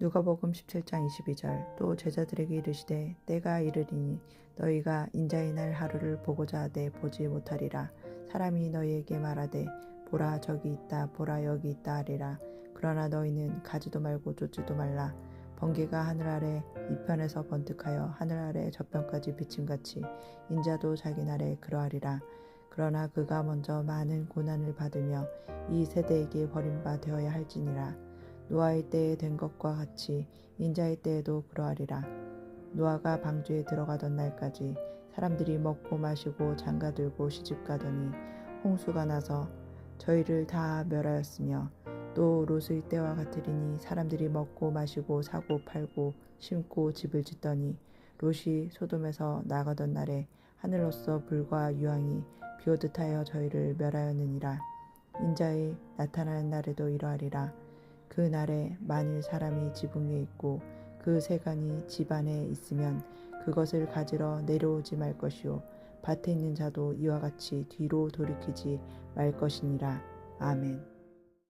누가복음 17장 22절 또 제자들에게 이르시되 때가 이르리니 너희가 인자의 날 하루를 보고자 하되 보지 못하리라. 사람이 너희에게 말하되 보라 저기 있다 보라 여기 있다 하리라. 그러나 너희는 가지도 말고 쫓지도 말라. 번개가 하늘 아래 이편에서 번뜩하여 하늘 아래 저편까지 비침같이 인자도 자기 날에 그러하리라. 그러나 그가 먼저 많은 고난을 받으며 이 세대에게 버림바 되어야 할지니라 노아의 때에 된 것과 같이 인자의 때에도 그러하리라. 노아가 방주에 들어가던 날까지 사람들이 먹고 마시고 장가 들고 시집 가더니 홍수가 나서 저희를 다 멸하였으며 또 롯의 때와 같으리니 사람들이 먹고 마시고 사고 팔고 심고 집을 짓더니 롯이 소돔에서 나가던 날에 하늘로서 불과 유황이 비오듯하여 저희를 멸하였느니라 인자의 나타나는 날에도 이러하리라 그 날에 만일 사람이 지붕 위에 있고 그 세간이 집 안에 있으면 그것을 가지러 내려오지 말 것이요 밭에 있는 자도 이와 같이 뒤로 돌이키지 말 것이니라 아멘.